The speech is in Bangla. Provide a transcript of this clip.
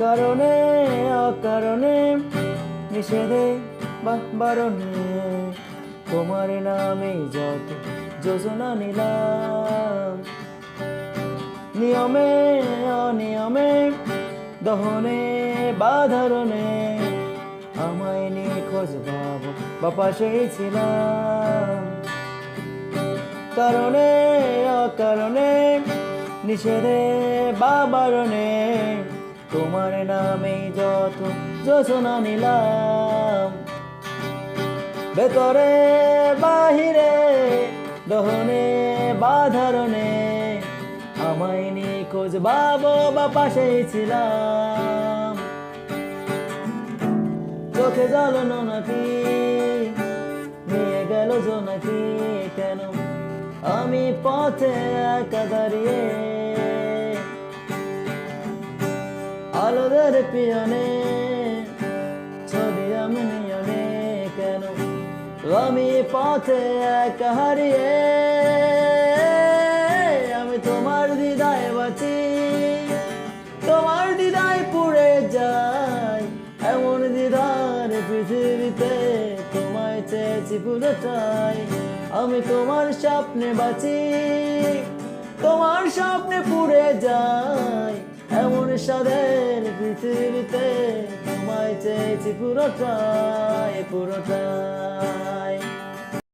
অকারণে অকারণে নিষেধে বা বারণে। তোমার নামে যত যোজনা নিলাম। নিয়মে, অনিয়মে, দহনে, বাধারণে আমায় নিয়ে খোঁজ বাবু বা পাশেই ছিলাম। কারণে, অকারণে নিষেধে বা বারণে। তোমার নামে যত যোজনা নিলাম। ভেতরে, বাহিরে, দহনে, বাধারণে আমায় নিয়ে খোঁজ বাবো বা পাশেই ছিলাম। চোখে জল নাকি, নিয়ে গেল জোনাকি, কেন আমি পথে একা দাঁড়িয়ে আলোদের পিয়নে ছবি আমি নিয়নে কেন? আমি পথে একা হারিয়ে, আমি তোমার দিদায় বাঁচি। তোমার দিদায় পুড়ে যাই এমন দিদার পৃথিবীতে তোমায় চেয়েছি পুরোটাই। আমি তোমার স্বপ্নে বাঁচি, তোমার স্বপ্নে পুড়ে যাই এমন সাদের পৃথিবীতে তোমায় চেয়েছি পুরোটাই পুরোটাই।